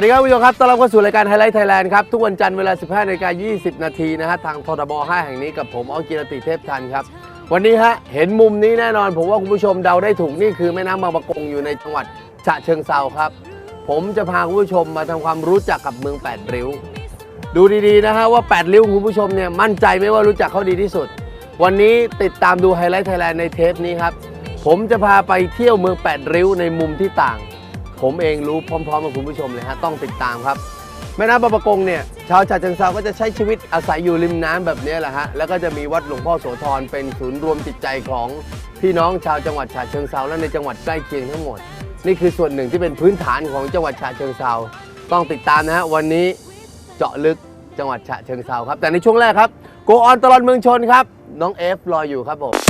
วัสดีครับคุณผู้ชมครับ ต้อนรับเข้าสู่รายการไฮไลท์ไทยแลนด์ครับ ทุกวันจันทร์เวลา 15นาฬิกา20 นาทีนะฮะ ทางททบ5แห่งนี้กับผมอ้อกิรติเทพทันครับ วันนี้ฮะ เห็นมุมนี้แน่นอน ผมว่าคุณผู้ชมเดาได้ถูก นี่คือแม่น้ำบางประกงอยู่ในจังหวัดฉะเชิงเซาครับ ผมจะพาคุณผู้ชมมาทำความรู้จักกับเมืองแปดริ้ว ดูดีๆนะฮะว่าแปดริ้วคุณผู้ชมเนี่ยมั่นใจไหมว่ารู้จักเขาดีที่สุด วันนี้ติดตามดูไฮไลท์ไทยแลนด์ในเทปนี้ครับ ผมจะพาไปเที่ยวเมืองแปดริ้วในมุมที่ต่าง ผมเองรู้พร้อมๆกับคุณผู้ชมเลยฮะต้องติดตามครับ แม่น้ำบางประกงเนี่ยชาวฉะเชิงเซาก็จะใช้ชีวิตอาศัยอยู่ริมน้ำแบบนี้แหละฮะแล้วก็จะมีวัดหลวงพ่อโสธรเป็นศูนย์รวมจิตใจของพี่น้องชาวจังหวัดฉะเชิงเซาและในจังหวัดใกล้เคียงทั้งหมด นี่คือส่วนหนึ่งที่เป็นพื้นฐานของจังหวัดฉะเชิงเซาต้องติดตามนะฮะวันนี้เจาะลึกจังหวัดฉะเชิงเซาครับ แต่ในช่วงแรกครับโกออนตลอดเมืองชนครับ น้องเอฟรออยู่ครับผม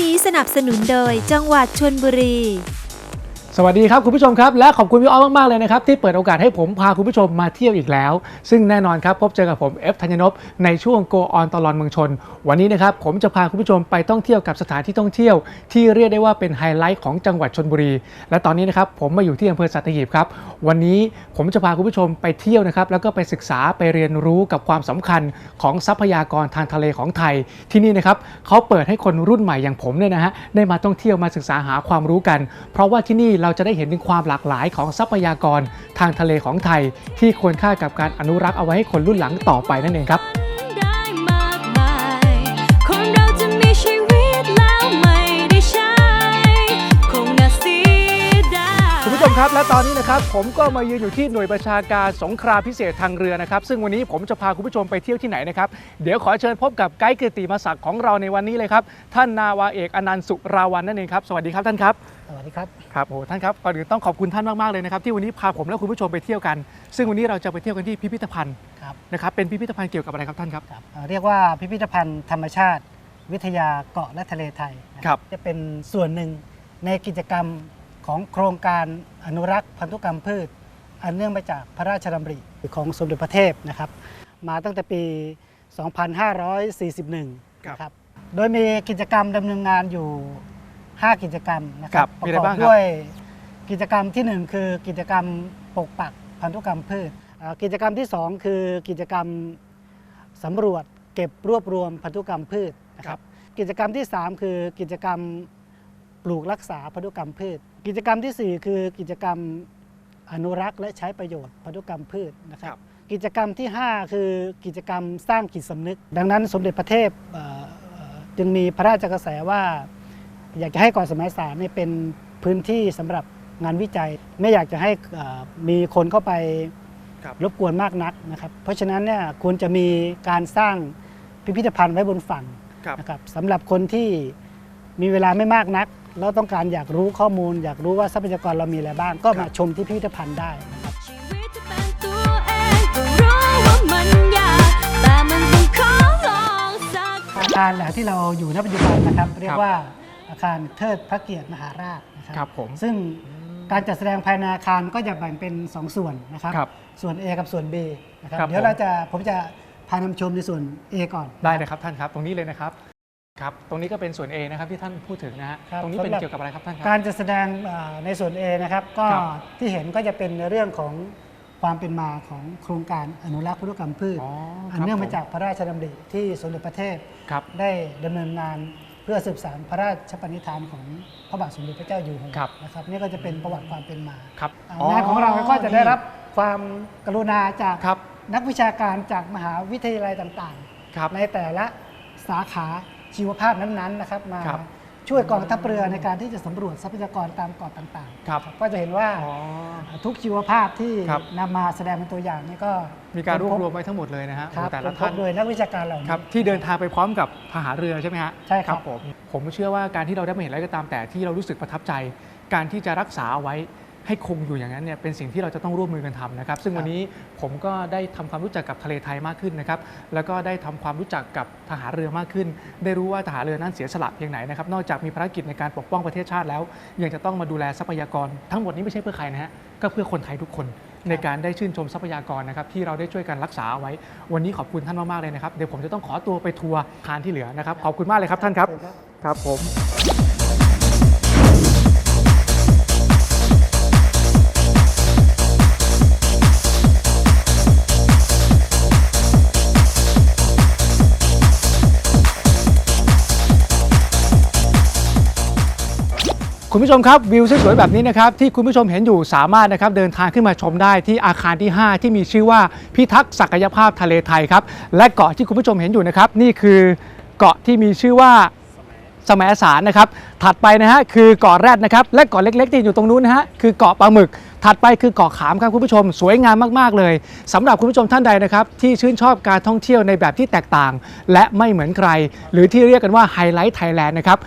นี้สนับสนุนโดยจังหวัดชนบุรี สวัสดีครับคุณผู้ชมครับ และขอบคุณพี่อ้อมมากๆเลยนะครับ ที่เปิดโอกาสให้ผมพาคุณผู้ชมมาเที่ยวอีกแล้ว ซึ่งแน่นอนครับ พบเจอกับผมเอฟธัญญนพในช่วง Go on ตลอดเมืองชน วันนี้นะครับ ผมจะพาคุณผู้ชมไปท่องเที่ยวกับสถานที่ท่องเที่ยว ที่เรียกได้ว่าเป็นไฮไลท์ของจังหวัดชนบุรี และตอนนี้นะครับผมมาอยู่ที่อำเภอสัตหีบครับวันนี้ผมจะพาคุณผู้ชมไปเที่ยวนะครับแล้วก็ไปศึกษาไปเรียนรู้กับความสำคัญของทรัพยากรทางทะเลของไทย ที่นี่นะครับเขาเปิดให้คนรุ่นใหม่อย่างผมเนี่ยนะฮะได้มาท่องเที่ยวมาศึกษาหาความรู้กัน เพราะว่าที่นี่เราจะได้เห็นถึงความหลากหลายของทรัพยากรทางทะเลของไทย ที่ควรค่ากับการอนุรักษ์เอาไว้ให้คนรุ่นหลังต่อไปนั่นเองครับได้มากมายคนเราจะมีชีวิตแล้วไม่ได้ใช้คงน่าเสียดายคุณผู้ชมครับและตอนนี้นะครับผมก็มายืนอยู่ที่หน่วยประชาการสงครามพิเศษทางเรือนะครับ ซึ่งวันนี้ผมจะพาคุณผู้ชมไปเที่ยวที่ไหนนะครับ เดี๋ยวขอเชิญพบกับไกด์เกียรติมาศักดิ์ของเราในวันนี้เลยครับ ท่านนาวาเอกอนันต์สุราวันนั่นเองครับ สวัสดีครับท่านครับ สวัสดีครับครับโอ้ท่านครับก่อนอื่นต้องขอบคุณท่านมากๆเลยนะครับที่วันนี้พาผมและคุณผู้ชมไปเที่ยวกัน ซึ่งวันนี้เราจะไปเที่ยวกันที่พิพิธภัณฑ์ครับนะครับเป็นพิพิธภัณฑ์เกี่ยวกับอะไรครับท่านครับครับเอ่อเรียกว่าพิพิธภัณฑ์ธรรมชาติ วิทยาเกาะและทะเลไทยนะครับจะเป็นส่วนหนึ่งในกิจกรรมของโครงการอนุรักษ์พันธุกรรมพืช อันเนื่องมาจากพระราชดำริของสมเด็จพระเทพนะครับ มาตั้งแต่ปี 2541นะครับโดยมีกิจกรรมดำเนินงานอยู่ 5 กิจกรรมนะคครัรับบมีอะไรบ้างครับ ด้วยกิจกรรมทีหนึ่1 คือกิจกรรมปกปักพันธุกรรมพืชอ่ากิจกรรมที่ 2 คือกิจกรรมสำรวจเก็บรวบรวมพันธุกรรมพืชนะครับกิจกรรมที่ 3 คือกิจกรรมปลูกรักษาพันธุกรรมพืช กิจกรรมทีสี่ 4 คือกิจกรรมอนุรักษ์และใช้ประโยชน์พันธุกรรมพืชนะคครัรับ บ กิจกรรมที่ 5 คือกิจกรรมสร้างจิตสำนึก ดังนั้นสมเด็จพระเทพเอ่อเอ่อจึงมีพระราชกระแสว่า อยากจะให้เกาะสมัยสารเนี่ยเป็นพื้นที่สำหรับงานวิจัย ไม่อยากจะให้เอ่อมีคนเข้าไปครับรบกวนมากนักนะครับ เพราะฉะนั้นเนี่ยควรจะมีการสร้างพิพิธภัณฑ์ไว้บนฝั่งครับนะครับสำหรับคนที่มีเวลาไม่มากนัก แล้วต้องการอยากรู้ข้อมูล อยากรู้ว่าทรัพยากรเรามีอะไรบ้าง ก็มาชมที่พิพิธภัณฑ์ได้นะครับชีวิตที่เป็นตัวเองก็รู้ว่ามันยากแต่มันต้องขอลองสักอาคารแหละที่เราอยู่ณปัจจุบันนะครับ เรียกว่า อาคารเทิดพระเกียรติมหาราชนะคครัรับบผม ซึ่งการจัดแสดงภายในอาคารก็จะแบ่งเป็น 2 ส่วนนะครับ ครับส่วน A กับส่วน B นะครับ ครับเดี๋ยวผม เราจะผมจะพานำชมในส่วน A ก่อน ได้เลยครับท่านครับ ตรงนี้เลยนะครับ ครับ ตรงนี้ก็เป็นส่วน A นะครับที่ท่านพูดถึงนะฮะ ครับตรงนี้เป็นสำหรับ เกี่ยวกับอะไรครับท่านคการับรจะแสดงอ่าในส่วน A นะครับ ก็ครับ ที่เห็นก็จะเป็นในเรื่องของความเป็นมาของโครงการอนุรักษ์พันธุกรรมพืช อ๋ออันเนื่องครับมาจากพระราชดำริที่สมเด็จพระเทพ ครับ ได้ดำเนินงาน เพื่อสืบสานพระราชปณิธานของพระบาทสมเด็จพระเจ้าอยู่หัวครับนะครับนี่ก็จะเป็นประวัติความเป็นมาครับอ่างานของเราก็จะได้รับความกรุณาจากครับนักวิชาการจากมหาวิทยาลัยต่างครับๆในแต่ละสาขาชีวภาพนั้นๆนะครับมาครับ ช่วยกองทัพเรือในการที่จะสำรวจทรัพยากรตามเกาะต่างๆครับก็จะเห็นว่าอ๋อทุกชีวภาพที่ครับนำมาแสดงเป็นตัวอย่างนี่ก็มีการรวบรวมค้นพไว้ทั้งหมดเลยนะฮะบครับโอ้แต่ละค้นพท่าบนโดยนักวิชาการเหล่านี้ครับที่เดินทางไปพร้อมกับทหารเรือใช่ไหมฮะใช่ครับผมผมเชื่อว่าการที่เราได้มาเห็นอะไรก็ตามแต่ที่เรารู้สึกประทับใจ การที่จะรักษาเอาไว้ ให้คงอยู่อย่างนั้นเนี่ยเป็นสิ่งที่เราจะต้องร่วมมือกันทำนะครับ ซึ่งวันนี้ผมก็ได้ทำความรู้จักกับทะเลไทยมากขึ้นนะครับแล้วก็ได้ทำความรู้จักกับทหารเรือมากขึ้น ได้รู้ว่าทหารเรือนั้นเสียสละเพียงไหนนะครับนอกจากมีภารกิจในการปกป้องประเทศชาติแล้ว ยังจะต้องมาดูแลทรัพยากร ทั้งหมดนี้ไม่ใช่เพื่อใครนะฮะก็เพื่อคนไทยทุกคนในการได้ชื่นชมทรัพยากรนะครับที่เราได้ช่วยกันรักษาเอาไว้ วันนี้ขอบคุณท่านมาก ๆ เลยนะครับ เดี๋ยวผมจะต้องขอตัวไปทัวร์คานที่เหลือนะครับ ขอบคุณมากเลยครับท่านครับ ครับผม คุณผู้ชมครับวิวสวยๆแบบนี้นะครับที่คุณผู้ชมเห็นอยู่สามารถนะครับเดินทางขึ้นมาชมได้ที่อาคารที่ 5 ที่มีชื่อว่าพิทักษ์ศักยภาพทะเลไทยครับและเกาะที่คุณผู้ชมเห็นอยู่นะครับนี่คือเกาะที่มีชื่อว่าสมสารนะครับถัดไปนะฮะคือเกาะแรดนะครับและเกาะเล็กๆที่อยู่ตรงนู้นนะฮะคือเกาะปลาหมึก ถัดไปคือเกาะขามครับคุณผู้ชม สวยงามมากๆเลยสำหรับคุณผู้ชมท่านใดนะครับ ที่ชื่นชอบการท่องเที่ยวในแบบที่แตกต่าง และไม่เหมือนใคร หรือที่เรียกกันว่าไฮไลท์ไทยแลนด์นะครับ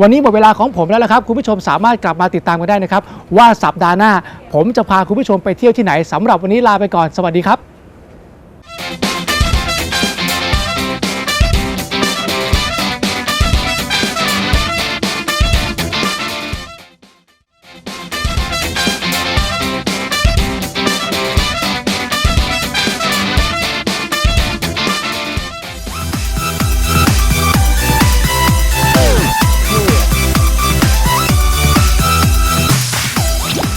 วันนี้หมดเวลาของผมแล้วละครับ คุณผู้ชมสามารถกลับมาติดตามกันได้นะครับ ว่าสัปดาห์หน้า ผมจะพาคุณผู้ชมไปเที่ยวที่ไหนสำหรับวันนี้ลาไปก่อนสวัสดีครับ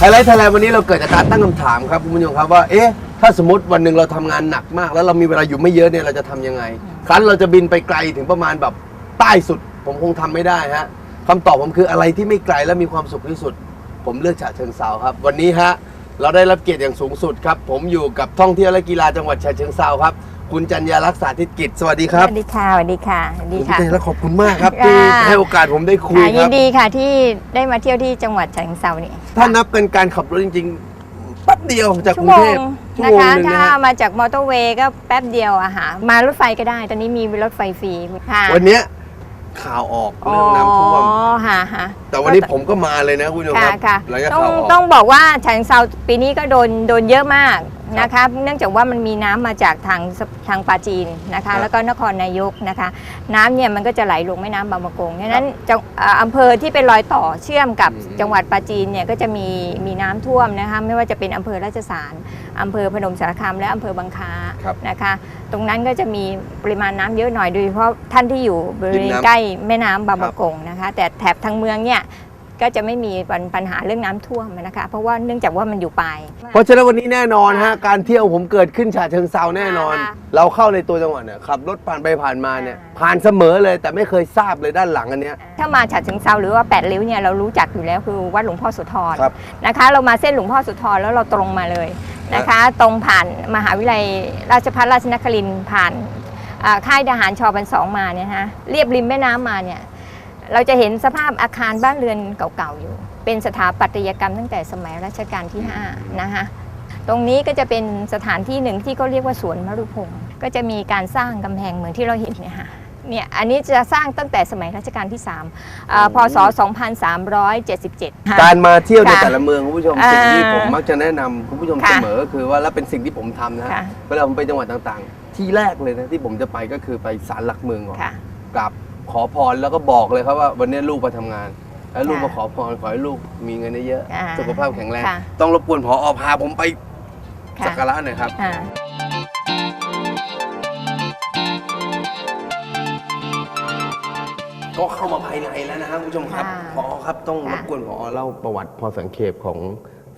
ไฮไลท์ไทยแลนด์วันนี้เราเกิดจากการตั้งคำถามครับคุณผู้ชมครับว่า เอ๊ะ ถ้าสมมติวันหนึ่งเราทำงานหนักมาก แล้วเรามีเวลาอยู่ไม่เยอะเนี่ยเราจะทำยังไง ครั้นเราจะบินไปไกลถึงประมาณแบบใต้สุด ผมคงทำไม่ได้ฮะคำตอบผมคืออะไรที่ไม่ไกลและมีความสุขที่สุด ผมเลือกฉะเชิงเซาครับ วันนี้ฮะเราได้รับเกียรติอย่างสูงสุดครับ ผมอยู่กับท่องเที่ยวและกีฬาจังหวัดฉะเชิงเซาครับ คุณจัญญารักษาธิกิจสวัสดีครับสวัสดีค่ะสวัสดีค่ะสวัสดีคุณค่ะ จัญญาและขอบคุณมากครับที่ค่ะให้โอกาสผมได้คุยค่ะคยิรันบ ดีค่ะที่ได้มาเที่ยวที่จังหวัดฉะเชิงเซานี่ถ้านับกันการขับรถจริงๆแป๊บเดียวจากกชั่รุวงโมเทงพชั่วนะโมงคะ หนึ่งถ้านะฮะมาจากมอเตอร์เวย์ก็แป๊บเดียวอะค่ะมารถไฟก็ได้ ตอนนี้มีรถไฟฟรีค่ะวันเนี้ยข่าวออกเรื่องน้ำท่วมอ๋อค่ะค่ะแต่วันนี้ผมก็มาเลยนะคุณผู้ชมคค่ะรับค่ะหลังจากต้องข่าวออก ต้องบอกว่าฉะเชิงเซาปีนี้ก็โดนโดนเยอะมากนะคะ เนื่องจากว่ามันมีน้ำมาจากทางทางปาจีนนะครัคะ บแล้วก็นครนายกนะคะ น้ำเนี่ยมันก็จะไหลลงแม่น้ำบางประกงฉะนั้นจังอ่าอำเภอที่เป็นรอยต่อเชื่อมกับอืม จังหวัดปราจีนเนี่ยก็จะมีมีน้ำท่วมนะคะ ไม่ว่าจะเป็นอำเภอราชสารอำเภอพนมสารคามและอำเภอบางคล้าครับ นะคะ ตรงนั้นก็จะมีปริมาณน้ำเยอะหน่อยโดยเฉพาะท่านที่อยู่บริเวริมณน้ำ ใกล้แม่น้ำบางคปรับระกงนะคะ แต่แถบทางเมืองเนี่ย ก็จะไม่มีปัญปัญหาเรื่องน้ำท่วมนะคะ เพราะว่าเนื่องจากว่ามันอยู่ปลายเพราะฉะนั้นวันนี้แน่นอนฮะการเที่ยวผมเกิดขึ้นฉะเชิงเซาแน่นอนค่ะเราเข้าในตัวจังหวัดเนี่ยขับรถผ่านไปผ่านมาเนี่ยค่ะผ่านเสมอเลยแต่ไม่เคยทราบเลยด้านหลังอันเนี้ยถ้ามาฉะเชิงเซาหรือว่าแปดริ้วเนี่ยเรารู้จักอยู่แล้วคือวัดหลวงพ่อโสุธรครับนะคะ เรามาเส้นหลวงพ่อโสุธรแล้วเราตรงมาเลยนะคะ ตรงผ่านมหาวิทยาลัยราชภัฏราชนครินทร์ผ่านอ่าค่ายทหารชอพันสองมาเนี่ยฮะเรียบริมแม่น้ำมาเนี่ย เราจะเห็นสภาพอาคารบ้านเรือนเก่าๆอยู่ เป็นสถาปัตยกรรมตั้งแต่สมัยรัชกาลที่5นะคะตรงนี้ก็จะเป็นสถานที่หนึ่งที่เขาเรียกว่าสวนมรุพงศ์ก็จะมีการสร้างกำแพงเหมือนที่เราเห็นเนี่ยค่ะเนี่ยอันนี้จะสร้างตั้งแต่สมัยรัชกาลที่3อ่าพศ 2377ค่ะ การมาเที่ยวในค่ะแต่ละเมืองคุณผู้ชมอ่าสิ่งที่ผมมักจะแนะนำคุณผู้ชมค่ะเสมอก็คือว่าและเป็นสิ่งที่ผมทำนะฮะค่ะ เวลาผมไปจังหวัดต่างๆ ที่แรกเลยนะที่ผมจะไปก็คือไปศาลหลักเมืองก่อนค่ะกราบ ขอพรแล้วก็บอกเลยครับว่าวันนี้ลูกมาทำงาน แล้วลูกค่ะมาขอพรขอให้ลูกมีเงินเยอะอ่าๆสุขภาพแข็งแรง ค่ะ ต้องรบกวนพออพาผมไปค่ะสักการะหน่อยครับ อ่าก็เข้ามาภายในแล้วนะครับคุณผู้ชมครับค่ะพอครับต้องรค่ะ บกวนพอเล่าประวัติพอสังเขปของ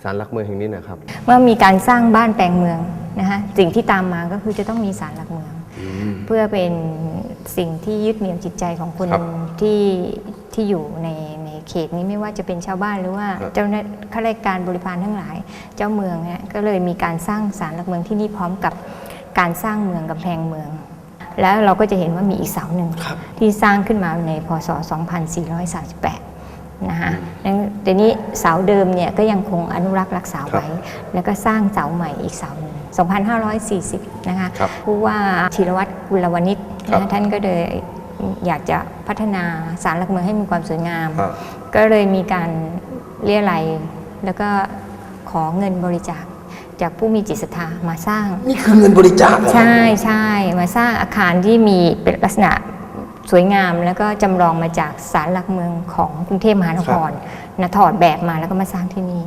ศาลหลักเมืองแห่งนี้หนะครับ เมื่อมีการสร้างบ้านแปลงเมืองนะคะสิ่งที่ตามมาก็คือจะต้องมีศาลหลักเมือง เพื่อเป็น สิ่งที่ยึดเหนี่ยวจิตใจของคนครับที่ที่อยู่ในในเขตนี้ไม่ว่าจะเป็นชาวบ้านหรือว่าครับ เจ้าหน้าข้าราชการบริพารทั้งหลาย เจ้าเมืองเนี่ยก็เลยมีการสร้างศาลหลักเมืองที่นี่พร้อมกับการสร้างเมืองกำแพงเมือง แล้วเราก็จะเห็นว่ามีอีกเสาหนึ่ง ครับ ที่สร้างขึ้นมาในพศ 2438 นะคะนั้นแต่นี้เสาเดิมเนี่ยก็ยังคงอนุรักษ์รักษาไว้ แล้วก็สร้างเสาใหม่อีกเสาหนึ่ง 2540 นะคะครับผู้ว่าธีรวัตรกุลวณิชครับนะท่านก็เลยอยากจะพัฒนาศาลหลักเมืองให้มีความสวยงามครับก็เลยมีการเรียรัยแล้วก็ขอเงินบริจาคจากผู้มีจิตศรัทธามาสร้าง นี่คือเงินบริจาคเหรอ ใช่ใช่มาสร้างอาคารที่มีเป็นลักษณะ สวยงามแล้วก็จำลองมาจากศาลหลักเมืองของกรุงเทพมหานครนะถอดแบบมาแล้วก็มาสร้างที่นี่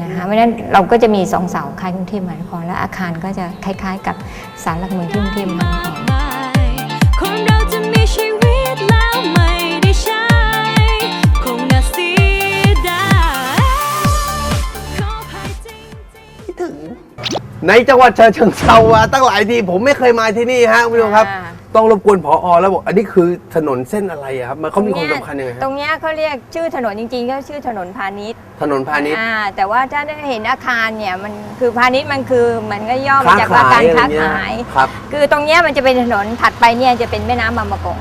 นะคะเพราะฉะนั้นเราก็จะมีสองเสาคล้ายกรุงเทพมหานคร และอาคารก็จะคล้าย ๆ กับศาลหลักเมืองที่กรุงเทพมหานครมายคนเราจะมีชีวิตแล้วไม่ได้ใช้คงน่าเสียดายขออภัยจริงๆในจังหวัดฉะเชิงเทราอะตั้งหลายทีผมไม่เคยมาที่นี่ฮะคุณผู้ชมครับอ่า ต้องรบกวนพอแล้วบอกอันนี้คือถนนเส้นอะไรอะครับมันเขามีความสำคัญยังไงตฮะรงเนี้ยเขาเรียกชื่อถนนจริงๆก็ชื่อถนนพาณิชย์ถนนพาณิชย์ อ่าแต่ว่าถ้าได้เห็นอาคารเนี่ยมันคือพาณิชย์มันคือเหมือนก็ย่อมาค้าจากว่าขายการอะไรค้าเงี้ยขาย ครับ คือตรงเนี้ยมันจะเป็นถนนถัดไปเนี่ยจะเป็นแม่น้ำบางประกง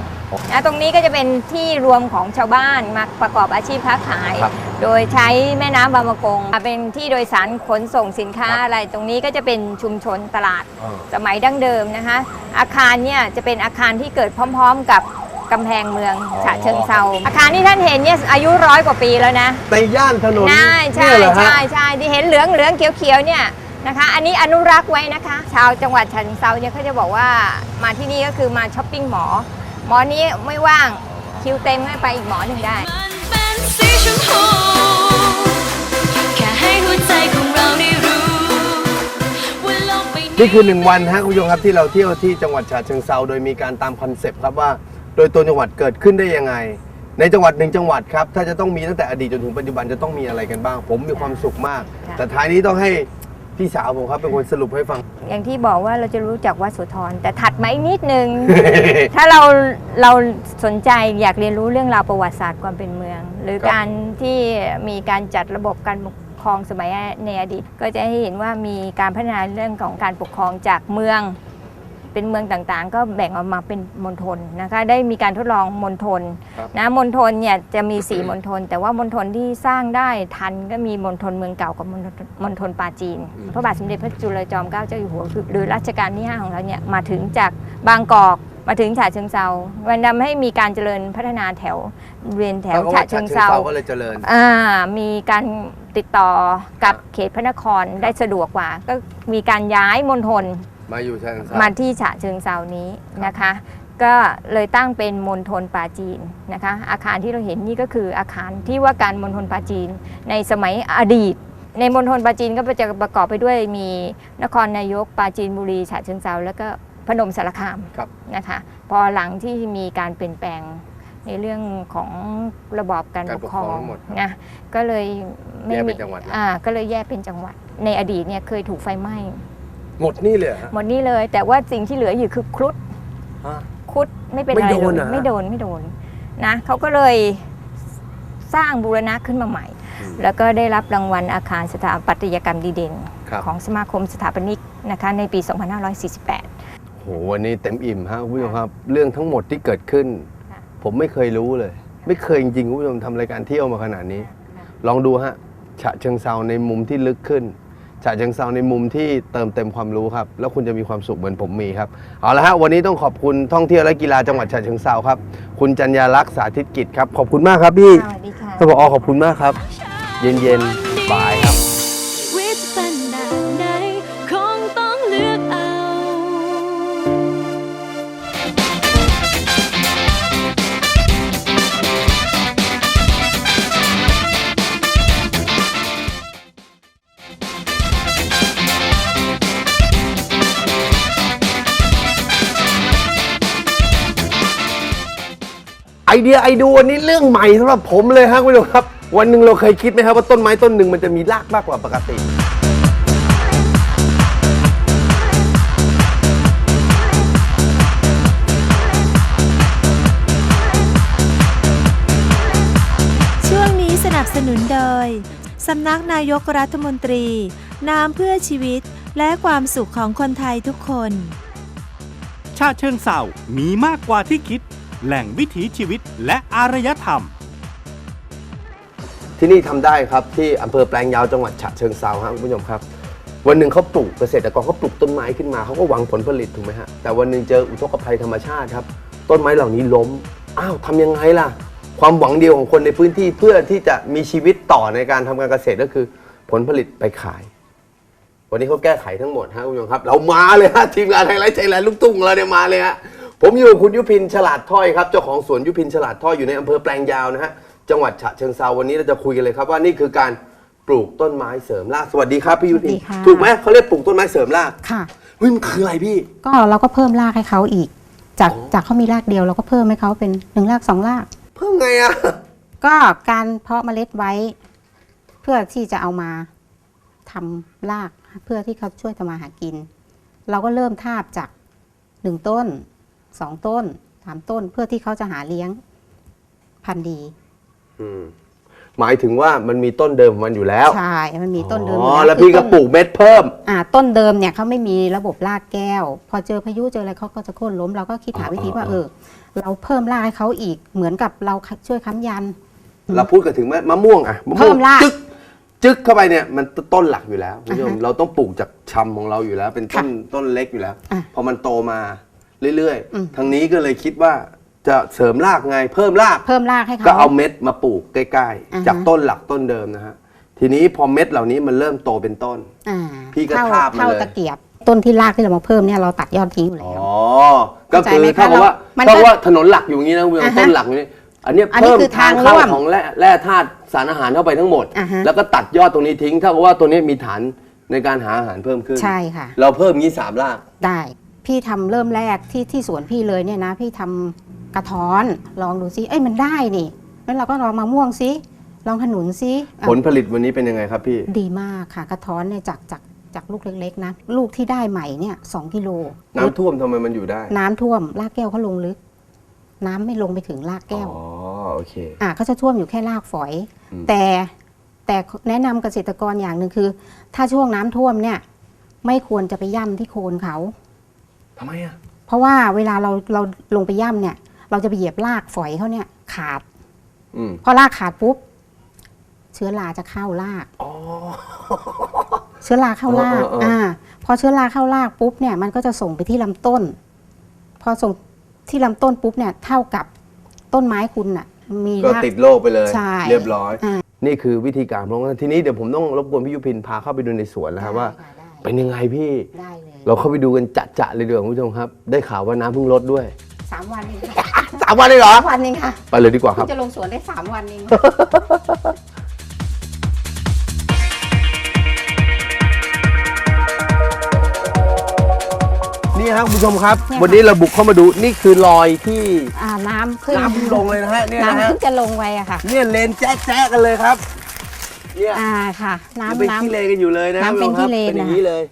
นะตรงนี้ก็จะเป็นที่รวมของชาวบ้านมาประกอบอาชีพค้าขาย ครับโดยใช้แม่น้ำบางประกงเป็นที่โดยสารขนส่งสินค้าครับ อะไร ตรงนี้ก็จะเป็นชุมชนตลาดอ่าสมัยดั้งเดิมนะคะ อาคารเนี่ยจะเป็นอาคารที่เกิดพร้อมๆกับกำแพงเมืองอ๋อ ฉะเชิงเซาอาคารที่ท่านเห็นเนี่ยอายุร้อยกว่าปีแล้วนะในย่านถนนใช่ใช่เนี่ยเหรอฮะ ใช่ใช่ที่เห็นเหลืองเหลืองเขียวเขียวๆเนี่ยนะคะ อันนี้อนุรักษ์ไว้นะคะ ชาวจังหวัดฉะเชิงเซาเนี่ยเขาจะบอกว่ามาที่นี่ก็คือมาช้อปปิ้งหมอ หมอนี้ไม่ว่างคิวเต็มให้ไปอีกหมอหนึ่งได้ มันเป็นสีชมพูแค่ให้หัวใจของเราได้รู้ว่าโลกใบนี้ นี่คือหนึ่งวันฮะคุณผู้ชมครับที่เราเที่ยวที่จังหวัดฉะเชิงเซาโดยมีการตามคอนเซปต์ครับว่า โดยตัวจังหวัดเกิดขึ้นได้ยังไง ในจังหวัดหนึ่งจังหวัดครับถ้าจะต้องมีตั้งแต่อดีตจนถึงปัจจุบันจะต้องมีอะไรกันบ้าง ผมมีความสุขมาก ค่ะ แต่ท้ายนี้ต้องให้ พี่สาวผมครับเป็นคนสรุปให้ฟัง อย่างที่บอกว่าเราจะรู้จักวัดโสุธรแต่ถัดมาอีกนิดนึง ถ้าเราเราสนใจอยากเรียนรู้เรื่องราวประวัติศาสตร์ความเป็นเมือง หรือครับ การที่มีการจัดระบบการปกครองสมัยในอดีต ก็จะให้เห็นว่ามีการพัฒนาเรื่องของการปกครองจากเมือง เป็นเมืองต่างๆ ก็แบ่งออกมาเป็นมณฑลนะคะได้มีการทดลองมณฑลครับนะมณฑลเนี่ยจะมีสี่มณฑลแต่ว่ามณฑลที่สร้างได้ทันก็มีมณฑลเมืองเก่ากับมณฑลมณฑลปาจีน พระบาทสมเด็จพระจุลจอมเกล้าเจ้าอยู่หัวคือหรือรัชกาลที่5ของเราเนี่ยมาถึงจากบางกอกมาถึงฉะเชิงเซามันทำให้มีการเจริญพัฒนาแถวเรียนแถวพระฉะเชิงเซาก็เลยเจริญอ่ามีการติดต่อกับครับเขตพระนครได้สะดวกกว่า ก็มีการย้ายมณฑล มาอยู่ฉะเชิงเซามาที่ฉะเชิงเซานี้นะคะ ก็เลยตั้งเป็นมณฑลปาจีนนะคะ อาคารที่เราเห็นนี่ก็คืออาคารที่ว่าการมณฑลปาจีนในสมัยอดีต ในมณฑลปาจีนก็จะประกอบไปด้วยมีนครนายกปาจีนบุรีฉะเชิงเซาแล้วก็พนมสารคามครับนะคะ พอหลังที่มีการเปลี่ยนแปลงในเรื่องของระบอบการการปปกกคครรอองงทั้งหมดครับนะก็เลยไม่แยกมีเป็นจังหวัดแล้วอ่าก็เลยแยกเป็นจังหวัด ในอดีตเนี่ยเคยถูกไฟไหม้ หมดนี่เลยเหรอฮะหมดนี่เลย แต่ว่าสิ่งที่เหลืออยู่คือครุฑฮะ ครุฑไม่เป็นไม่อะไรโดนเลเหรอยฮะไม่โดนไม่โดนนะเขาก็เลยสร้างบูรณะขึ้นมาใหม่ แล้วก็ได้รับรางวัลอาคารสถาปัตยกรรมดีเด่น ครับ ของสมาคมสถาปนิกนะคะในปี 2548 โหวันนี้เต็มอิ่มฮะคุณผู้ชมครับ เรื่องทั้งหมดที่เกิดขึ้น ค่ะ ผมไม่เคยรู้เลย ไม่เคยจริงๆคุณผู้ชมทำรายการเที่ยวมาขนาดนี้ ลองดูฮะฉะเชิงเซาในมุมที่ลึกขึ้น ฉะเชิงเซาในมุมที่เติมเต็มความรู้ครับแล้วคุณจะมีความสุขเหมือนผมมีครับเอาละฮะวันนี้ต้องขอบคุณท่องเที่ยวและกีฬาจังหวัดฉะเชิงเซาครับคุณจัญญาลักษณ์สาธิตกิจครับขอบคุณมากครับพี่สวัสดีค่ะท่านผอขอบคุณมากครับ เย็นๆบายครับ เดียไอดูวันนี้เรื่องใหม่สำหรับผมเลยครับคุณผู้ชมครับ วันหนึ่งเราเคยคิดไหมครับว่าต้นไม้ต้นหนึ่งมันจะมีรากมากกว่าปกติ ช่วงนี้สนับสนุนโดย สำนักนายกรัฐมนตรี น้ำเพื่อชีวิตและความสุขของคนไทยทุกคน ชาเชิงเศร้ามีมากกว่าที่คิด แหล่งวิถีชีวิตและอารยธรรม ที่นี่ทำได้ครับที่อำเภอแปลงยาวจังหวัดฉะเชิงเซาครับคุณผู้ชมครับ วันหนึ่งเขาปลูกเกษตรกรเขาปลูกต้นไม้ขึ้นมาเขาก็หวังผลผลิตถูกไหมฮะแต่วันหนึ่งเจออุทกภัยธรรมชาติครับต้นไม้เหล่านี้ล้มอ้าวทำยังไงล่ะ ความหวังเดียวของคนในพื้นที่เพื่อที่จะมีชีวิตต่อในการทำการเกษตรก็คือผลผลิตไปขาย วันนี้เขาแก้ไขทั้งหมดฮะคุณผู้ชมครับ เรามาเลยฮะทีมงานไฮไลท์ใจแลนด์ลูกทุ่งของเราเนี่ยมาเลยฮะ ผมอยู่กับคุณยุพินฉลาดถ้อยครับ เจ้าของสวนยุพินฉลาดถ้อยอยู่ในอำเภอแปลงยาวนะฮะ จังหวัดฉะเชิงเซาวันนี้เราจะคุยกันเลยครับว่านี่คือการปลูกต้นไม้เสริมราก สวัสดีครับพี่ยุพิน สวัสดีค่ะ ถูกไหมเขาเรียกปลูกต้นไม้เสริมรากค่ะ เฮ้ยมันคืออะไรพี่ ก็เราก็เพิ่มรากให้เขาอีก จากอ๋อ จากเขามีรากเดียวเราก็เพิ่มให้เขาเป็นหนึ่งรากสองราก เพิ่มไงอะก็การเพาะเมล็ดไว้ เพื่อที่จะเอามาทำรากเพื่อที่เขาช่วยทำมาหากิน เราก็เริ่มทาบจากหนึ่งต้น สองต้นสามต้นเพื่อที่เขาจะหาเลี้ยงพันธุ์ดีอืมหมายถึงว่ามันมีต้นเดิมของมันอยู่แล้วใช่มันมีต้นเดิมอ๋ยู่อแล้แล้วคือพี่ก็ต้น ปลูกเม็ดเพิ่ม อ่าต้นเดิมเนี่ยเขาไม่มีระบบรากแก้ว พอเจอพายุเจออะไรเขาก็จะโค่นล้มเราก็คิดหาวิธีว่าอ๋อเออ เราเพิ่มรากให้เขาอีกเหมือนกับเราช่วยค้ำยัน เราพูดกันถึงมะม่วงอะะวงเพิ่มรากจึ๊กจึ๊กเข้าไปเนี่ยมันต้นหลักอยู่แล้วคุณผู้ชมอ่าฮะเราต้องปลูกจากชำของเราอยู่แล้ว เป็นต้นค่ะต้นเล็กอยู่แล้ว อะ พอมันโตมา เรื่อยอืมๆทางนี้ก็เลยคิดว่าจะเสริมรากไงเพิ่มรากเพิ่มรากให้เขาก็เอาเม็ดมาปลูกใกล้อ่าฮะๆจากต้นหลักต้นเดิมนะฮะทีนี้พอเม็ดเหล่านี้มันเริ่มโตเป็นต้นอ่าพี่ก็เท่าทาบมาเท่าเลยตะเกียบต้นที่รากที่เรามาเพิ่มเนี่ยเราตัดยอดทิ้งอยู่อ๋แล้อวก็คือเข้าใจไหมคะเท่ากับว่าเรามันเท่ากับก็ว่าถนนหลักอยู่อย่างนี้นะคุณผู้ชมอ่าฮะต้นหลักอยู่นี่อันเนี้ยอันนี้เพิ่มคือทางทางเข้าร่วมของแร่แร่ธาตุสารอาหารเข้าไปทั้งหมดอ่าฮะแล้วก็ตัดยอดตรงนี้ทิ้งเท่ากับว่าตัวนี้มีฐานในการหาอาหารเพิ่มขึ้น ใช่ค่ะ เราเพิ่มงี้สามรากได้ พี่ทำเริ่มแรกที่ที่สวนพี่เลยเนี่ยนะ พี่ทำกระท้อนลองดูซิเอ้ยมันได้นี่งั้นเราก็ลองมะม่วงซิลองขนุนซิอะผลผลิตวันนี้เป็นยังไงครับพี่ ดีมากค่ะ กระท้อนเนี่ยจากจากจากลูกเล็กๆนะลูกที่ได้ใหม่เนี่ยสองกิโลน้ำท่วมทำไมมันอยู่ได้ น้ำท่วมรากแก้วเขาลงลึก น้ำไม่ลงไปถึงรากแก้วอ๋อโอเคอะก็จะท่วมอยู่แค่รากฝอยอืมแต่แต่แนะนำเกษตรกรอย่างหนึ่งคือ ถ้าช่วงน้ำท่วมเนี่ย ไม่ควรจะไปย่ำที่โคนเขา ทำไมอะ เพราะว่าเวลาเราเราลงไปย่ำเนี่ย เราจะไปเหยียบรากฝอยเขาเนี่ยขาดอืมพอรากขาดปุ๊บ เชื้อราจะเข้าราก อ๋อ เชื้อราเข้ารากเออเออเอออ่อ่า พอเชื้อราเข้ารากปุ๊บเนี่ยมันก็จะส่งไปที่ลำต้น พอส่งที่ลำต้นปุ๊บเนี่ยเท่ากับต้นไม้คุณน่ะ มีก็ราก ติดโรคไปเลย ใช่เรียบร้อย อ่านี่คือวิธีการของเราทีนี้เดี๋ยวผมต้องรบกวนพี่ยุพินพาเข้าไปดูในสวนแล้วครับว่า ได้ค่ะ เป็นยังไงพี่ได้ได้เลยเราเข้าไปดูกันจะๆเลยดีกว่าคุณผู้ชมครับ ได้ข่าวว่าน้ำเพิ่งลดด้วย สามวันเองค่ะสามวันเลยเหรอ สามวันเองค่ะไปเลยดีกว่าครับเพิ่งจะลงสวนได้สามวันเอง นี่ครับคุณผู้ชมครับ เนี่ยค่ะ วันนี้เราบุกเข้ามาดูนี่คือรอยที่อ่าน้ำเพิ่งน้ำเพิ่งลงเลยนะฮะเนี่ยนะน้ำฮะเพิ่งจะลงไว้อะค่ะ เนี่ยเลนแจ๊ะๆกันเลยครับ เนี่ยอ่าค่ะยังน้ำเป็นน้ขี้เลนกันอยู่เลยนะน้ำเป็นคุณผู้ชมครับขี้เลนเป็นอย่างนะนี้เลย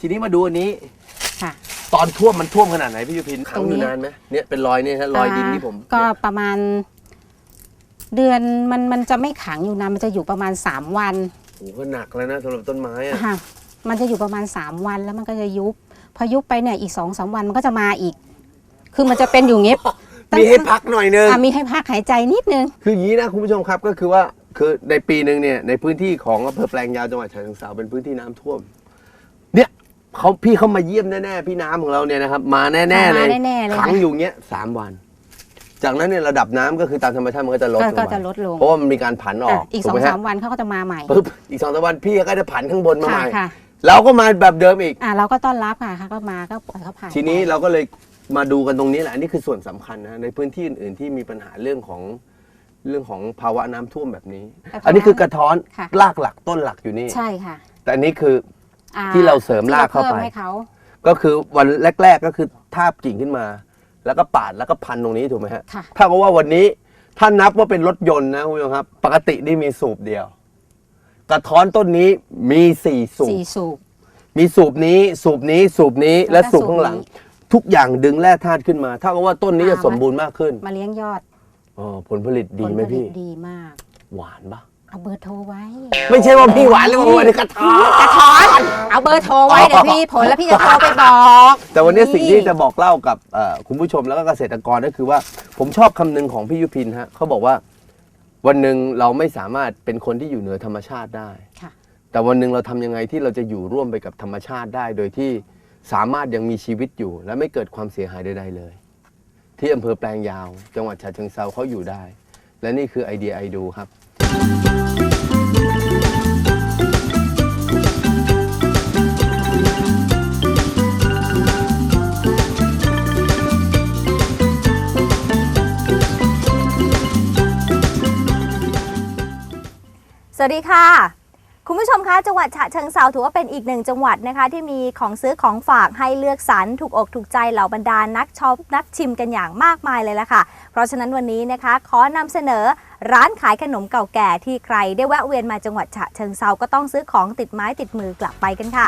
ทีนี้มาดูอันนี้ำค่ะ ตอนท่วมมันท่วมขนาดไหนพี่ยุพินขัตงรงอนี้ยู่นานไหมเนี่ยเป็นรอยนี่ฮะรอยดินที่ผมก็เนี่ยประมาณ เดือนมันมันจะไม่ขังอยู่นะมันจะอยู่ประมาณสามวันโอ้โหก็หนักแล้วนะสำหรับต้นไม้อะค่ะ มันจะอยู่ประมาณสามวันแล้วมันก็จะยุบ พอยุบไปเนี่ยอีกสองสามวันมันก็จะมาอีก คือมันจะเป็นอยู่เงี้ยมีให้พักหน่อยนึงอะมีให้พักหายใจนิดนึง คืออย่างนี้นะคุณผู้ชมครับก็คือว่า คือในปีหนึ่งเนี่ยในพื้นที่ของอำเภอแปลงยาวจังหวัดฉะเชิงเทราเป็นพื้นที่น้ำท่วม เนี่ยเขาพี่เขามาเยี่ยมแน่ๆพี่น้ำของเราเนี่ยนะครับมาแน่ๆเลยมาแน่ๆเลย ขังค่ะอยู่เงี้ยสามวัน จากนั้นเนี่ยระดับน้ำก็คือตามธรรมชาติมันก็จะลดก็งก็มาจะลดลงเพราะว่ามันมีการผันอออะกอีกถูสกองไหมฮะ สามวันเขาก็จะมาใหม่ปุ๊บอีกสองสามวันพี่ก็จะผันข้างบนมาใหค่ะม่ค่ะเราก็มาแบบเดิมอีก อะเราก็ต้อนรับค่ะเขาก็มาก็ปล่อยเขาผ่านทีนี้ไปเราก็เลยมาดูกันตรงนี้แหละอันนี้คือส่วนสำคัญนะในพื้นที่อื่นๆที่มีปัญหาเรื่องของ เรื่องของภาวะน้ำท่วมแบบนี้ กระท้อนอันนี้คือกระท้อนค่ะ รากหลักต้นหลักอยู่นี่ ใช่ค่ะแต่อันนี้คือ อ่ที่เราเสริมรากเข้าไป ที่พิ่มให้เขาก็คือวันแรก ๆ ก็คือทาบกิ่งขึ้นมา แล้วก็ปาดแล้วก็พันตรงนี้ถูกไหมฮะ ค่ะ ถ้ากับว่าวันนี้ถ้านับว่าเป็นรถยนต์นะคุณผู้ชมครับ ปกตินี่มีสูบเดียว กระท้อนต้นนี้มีสี่สูบ สี่สูบ มีสูบนี้ สูบนี้สูบนี้แล้และวก็สูบข้างหลัง สูบนี้ทุกอย่างดึงแร่ธาตุขึ้นมาเท่ากับว่าต้นนี้จะสมบูรณ์มากขึ้น มาเลี้ยงยอด อ๋อผลผลิตดีไหมผลผลิพี่ ตดีมาก หวานปะเอาเบอร์โทรไว้ ไม่ใช่ว่าพี่หวานเลยว่าวันนี้กระท้อนกระท้อน เอาเบอร์โทรไว้เดี๋ยวพี่ผลแล้วพี่จะโทรไปบอก แต่วันนี้สิ่งที่จะบอกเล่ากับเอ่อคุณผู้ชมแล้วก็เกษตรกรก็คือว่าผมชอบคำหนึงของพี่ยุพินฮะเขาบอกว่าวันหนึ่งเราไม่สามารถเป็นคนที่อยู่เหนือธรรมชาติได้ ค่ะ แต่วันหนึ่งเราทำยังไงที่เราจะอยู่ร่วมไปกับธรรมชาติได้ โดยที่สามารถยังมีชีวิตอยู่ และไม่เกิดความเสียหายใดๆเลย ที่อำเภอแปลงยาว จังหวัดฉะเชิงเซาเขาอยู่ได้ และนี่คือไอเดียไอดูครับ สวัสดีค่ะ คุณผู้ชมคะจังหวัดฉะเชิงเซาถือว่าเป็นอีกหนึ่งจังหวัดนะคะที่มีของซื้อของฝากให้เลือกสรรถูกอกถูกใจเหล่าบรรดานักช็อปนักชิมกันอย่างมากมายเลยล่ะค่ะ เพราะฉะนั้นวันนี้นะคะ ขอนำเสนอร้านขายขนมเก่าแก่ที่ใครได้แวะเวียนมาจังหวัดฉะเชิงเซาก็ต้องซื้อของติดไม้ติดมือกลับไปกันค่ะ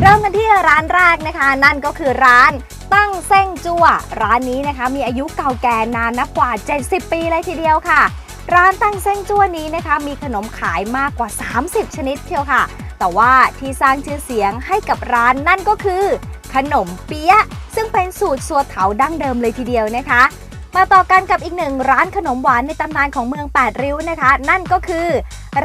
เริ่มกันที่ร้านแรกนะคะ นั่นก็คือร้านตั้งเส้งจั่วร้านนี้นะคะ มีอายุเก่าแก่นานนับกว่า 70 ปีเลยทีเดียวค่ะ ร้านตั้งเส้งจั่วนี้นะคะ มีขนมขายมากกว่า 30 ชนิดเทียวค่ะ แต่ว่าที่สร้างชื่อเสียงให้กับร้านนั่นก็คือ ขนมเปี๊ยะซึ่งเป็นสูตรสัวเถาดั้งเดิมเลยทีเดียวนะคะ มาต่อกันกับอีกหนึ่งร้านขนมหวานในตำนานของเมืองแปดริ้วนะคะ นั่นก็คือ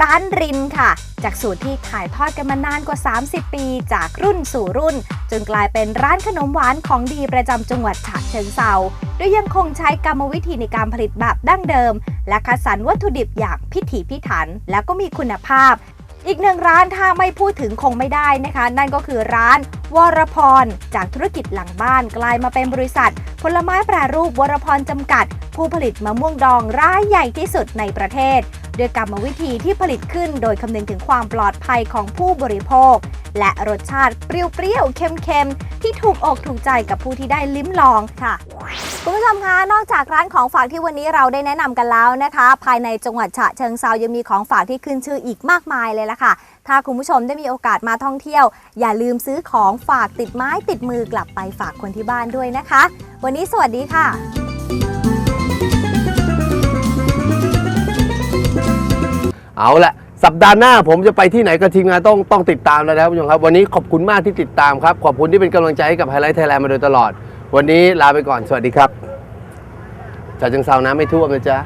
ร้านรินค่ะ จากสูตรที่ถ่ายทอดกันมานานกว่า 30 ปี จากรุ่นสู่รุ่น จนกลายเป็นร้านขนมหวานของดีประจำจังหวัดฉะเชิงเซาโดยยังคงใช้กรรมวิธีในการผลิตแบบดั้งเดิม และคัดสรรวัตถุดิบอย่างพิถีพิถัน แล้วก็มีคุณภาพ อีกหนึ่งร้านถ้าไม่พูดถึงคงไม่ได้นะคะ นั่นก็คือร้านวรพร จากธุรกิจหลังบ้านกลายมาเป็นบริษัท ผลไม้แปรรูปวรพรจำกัด ผู้ผลิตมะม่วงดองรายใหญ่ที่สุดในประเทศ ด้วยกรรมวิธีที่ผลิตขึ้นโดยคำนึงถึงความปลอดภัยของผู้บริโภค และรสชาติเปรี้ยวๆ เค็มๆ ที่ถูกอกถูกใจกับผู้ที่ได้ลิ้มลองค่ะคุณผู้ชมคะ นอกจากร้านของฝากที่วันนี้เราได้แนะนำกันแล้วนะคะ ภายในจังหวัดฉะเชิงเซายังมีของฝากที่ขึ้นชื่ออีกมากมายเลยล่ะค่ะ ถ้าคุณผู้ชมได้มีโอกาสมาท่องเที่ยว อย่าลืมซื้อของฝากติดไม้ติดมือกลับไปฝากคนที่บ้านด้วยนะคะ วันนี้สวัสดีค่ะ เอาละสัปดาห์หน้าผมจะไปที่ไหนกับทีมงานต้องต้องติดตามแล้วนะครับคุณผู้ชมครับ วันนี้ขอบคุณมากที่ติดตามครับ ขอบคุณที่เป็นกำลังใจให้กับไฮไลท์ไทยแลนด์มาโดยตลอด วันนี้ลาไปก่อนสวัสดีครับจาจังเซาน้ำไม่ท่วมนะจ๊ะ